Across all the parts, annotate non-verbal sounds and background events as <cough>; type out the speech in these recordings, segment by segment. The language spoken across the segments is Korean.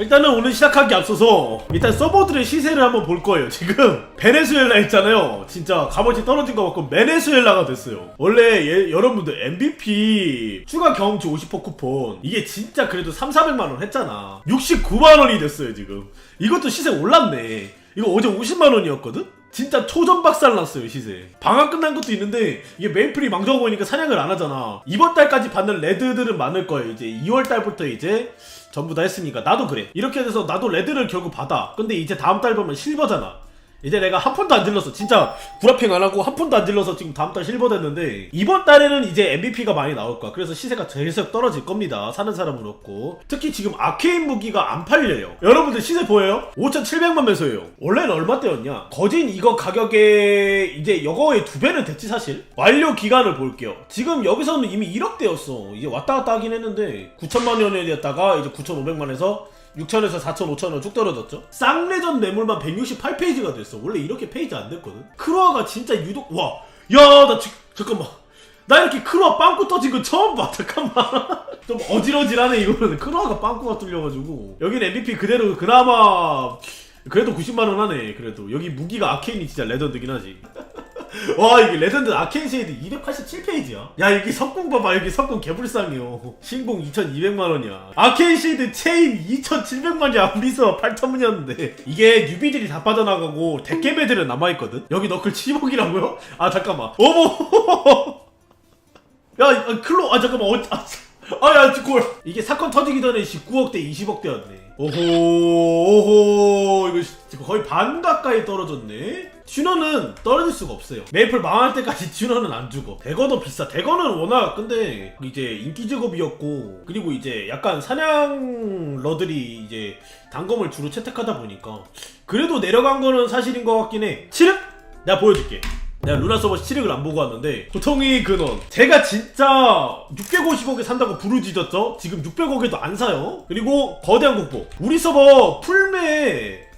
일단은 오늘 시작하기 앞서서 일단 서버들의 시세를 한번 볼 거예요. 지금 베네수엘라 있잖아요. 진짜 값어치 떨어진 거 같고 베네수엘라가 됐어요. 원래 예- 여러분들 MVP 추가 경험치 50% 쿠폰 이게 진짜 그래도 3, 400만 원 했잖아. 69만 원이 됐어요 지금. 이것도 시세 올랐네. 이거 어제 50만 원이었거든? 진짜 초전 박살 났어요 시세. 방학 끝난 것도 있는데 이게 메이플이 망정하고 있으니까 사냥을 안 하잖아. 이번 달까지 받는 레드들은 많을 거예요 이제. 2월 달부터 이제 전부 다 했으니까 나도 그래. 이렇게 돼서 나도 레드를 결국 받아. 근데 이제 다음 달 보면 실버잖아 이제 내가 한 푼도 안 질렀어. 진짜 구라핑 안 하고 한 푼도 안 질러서 지금 다음 달 실버 됐는데 이번 달에는 이제 MVP가 많이 나올 거야. 그래서 시세가 계속 떨어질 겁니다. 사는 사람은 없고. 특히 지금 아케인 무기가 안 팔려요. 여러분들 시세 보여요? 5,700만 매소예요. 원래는 얼마대였냐? 거진 이거 가격에 이제 이거의 두 배는 됐지 사실. 완료 기간을 볼게요. 지금 여기서는 이미 1억대였어. 이제 왔다 갔다 하긴 했는데 9천만 원이었다가 이제 9,500만에서 6천에서 4천, 5천원 쭉 떨어졌죠? 쌍레전 매물만 168페이지가 됐어. 원래 이렇게 페이지 안 됐거든? 크로아가 진짜 유독, 와, 야, 나 지, 잠깐만. 나 이렇게 크로아 빵꾸 터진 거 처음 봐. <laughs> 잠깐만. 좀 어질어질하네, 이거는. 크로아가 빵꾸가 뚫려가지고. 여긴 MVP 그대로 그나마, 그래도 90만 원 하네, 그래도. 여기 무기가 아케인이 진짜 레전드긴 하지. <laughs> 와 이게 레전드 쉐이드 287페이지야? 야 여기 석궁 봐봐. 여기 석궁 개불쌍이요. 신공 2200만원이야. 아케인 쉐이드 체인 2700만이야. 미서 8000원이었는데. 이게 뉴비들이 다 빠져나가고 대깨배들은 남아있거든? 여기 너클 10억이라고요? 아 잠깐만. 어머! <laughs> 야 아, 클로 아 잠깐만. 어, 아, 아야 골 이게 사건 터지기 전에 19억대 20억대였네. 오호 오호 반 가까이 떨어졌네? 튜너는 떨어질 수가 없어요. 메이플 망할 때까지 <laughs> 튜너는 안 죽어. 대거도 비싸. 대거는 워낙 근데 이제 인기 직업이었고 그리고 이제 약간 사냥러들이 이제 단검을 주로 채택하다 보니까 그래도 내려간 거는 사실인 것 같긴 해. 7흑? 내가 보여줄게. 내가 루나 서버 7흑을 안 보고 왔는데 보통이 근원 제가 진짜 650억에 산다고 부르짖었죠? 지금 600억에도 안 사요. 그리고 거대한 국보. 우리 서버 풀매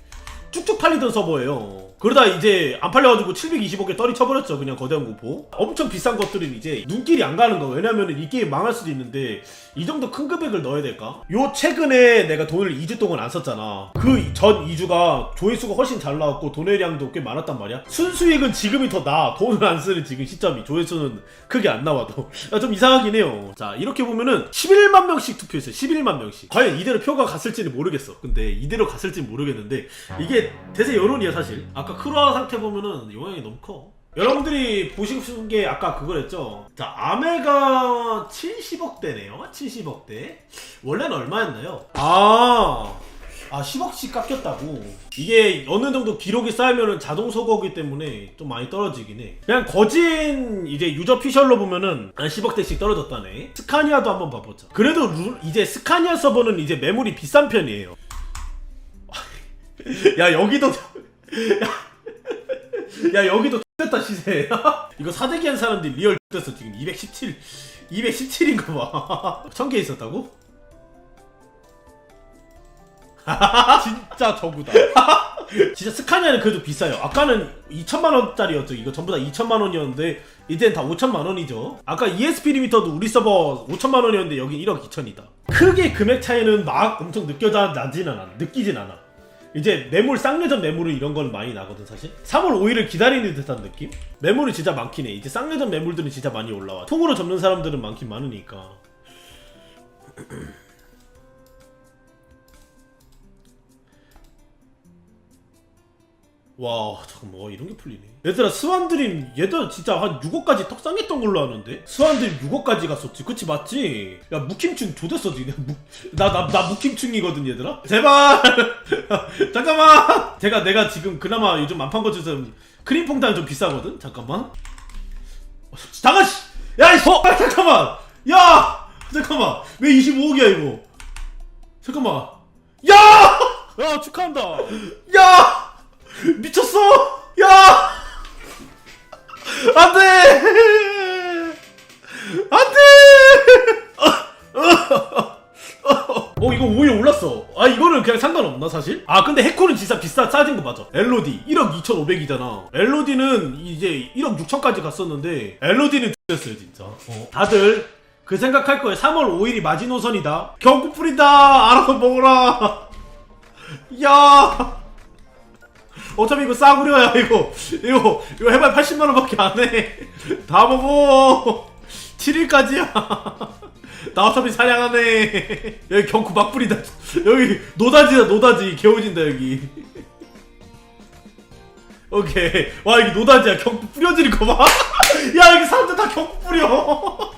쭉쭉 팔리던 서버예요 그러다 이제 안 팔려가지고 720억에 떨이 쳐버렸죠 그냥 거대한 공포. 엄청 비싼 것들은 이제 눈길이 안 가는 거. 왜냐면은 이 게임 망할 수도 있는데 이 정도 큰 금액을 넣어야 될까? 요 최근에 내가 돈을 2주 동안 안 썼잖아. 그 전 2주가 조회수가 훨씬 잘 나왔고 돈의량도 꽤 많았단 말이야. 순수익은 지금이 더 나아 돈을 안 쓰는 지금 시점이. 조회수는 크게 안 나와도. 아, 좀 이상하긴 해요. 자 이렇게 보면은 11만 명씩 투표했어요. 11만 명씩. 과연 이대로 표가 갔을지는 모르겠어. 근데 이대로 갔을지는 모르겠는데 이게 대세 여론이야 사실. 아까 크루아 상태 보면은 영향이 너무 커. 여러분들이 보시고 싶은 게 아까 그거랬죠? 자 아메가 70억대네요. 70억대. 원래는 얼마였나요? 아. 아 10억씩 깎였다고. 이게 어느 정도 기록이 쌓이면은 자동 소거기 때문에 좀 많이 떨어지긴 해. 그냥 거진 이제 유저 피셜로 보면은 한 10억대씩 떨어졌다네. 스카니아도 한번 봐보자. 그래도 루- 이제 스카니아 서버는 이제 매물이 비싼 편이에요. <laughs> 야 여기도 야, 야 여기도 됐다 시세 <laughs> 이거 사대기 한 사람들이 리얼 됐어 지금 217 217인가 봐 <laughs> 1000개 있었다고? <laughs> 진짜 저구다. 진짜 스카니아는 그래도 비싸요. 아까는 2천만 원짜리였죠. 이거 전부 다 2천만 원이었는데 이제는 다 5천만 원이죠. 아까 ESP 리미터도 우리 서버 5천만 원이었는데 여기 1억 2천이다. 크게 금액 차이는 막 엄청 느껴지지는 않아. 느끼진 않아. 이제 매물 쌍례전 매물은 이런 건 많이 나거든 사실. 3월 5일을 기다리는 듯한 느낌? 매물이 진짜 많긴 해. 이제 쌍례전 매물들은 진짜 많이 올라와. 통으로 접는 사람들은 많긴 많으니까 와 잠깐만 와, 이런 게 풀리네. 얘들아 스완드림 얘들 진짜 한 6억까지 턱상했던 걸로 아는데? 스완드림 6억까지 갔었지 그치 맞지? 야 무킴충 조졌어 지금 나나 나 무킴충이거든 얘들아. 제발! <laughs> 잠깐만! 제가 내가 지금 그나마 요즘 만판 거 중에서 크림퐁당 좀 비싸거든? 잠깐만. 어, 잠깐 씨! 야 이씨 어! 잠깐만! 야! 잠깐만! 왜 25억이야 이거? 잠깐만! 야! 야 축하한다. 야! 미쳤어! 야! 안 돼! 안 돼! 어, 이거 오히려 올랐어. 아, 이거는 그냥 상관없나, 사실? 아, 근데 해코는 진짜 비싸, 싸진 거 맞아. LOD, 1억 2,500이잖아. LOD는 이제 1억 6천까지 갔었는데, LOD는 X였어요, 진짜. 어. 다들 그 생각할 거예요. 3월 5일이 마지노선이다. 뿌린다! 알아서 먹어라! 야 어차피 이거 싸구려야 이거. 이거 이거 해발 80만원밖에 안해다 먹어. 7일까지야. 나 어차피 사냥하네 여기 경쿠 막 뿌리다. 여기 노다지다 노다지. 개오진다 여기. 오케이. 와 여기 노다지야. 경쿠 뿌려지는 거봐야 <laughs> 여기 사람들 다 경쿠 뿌려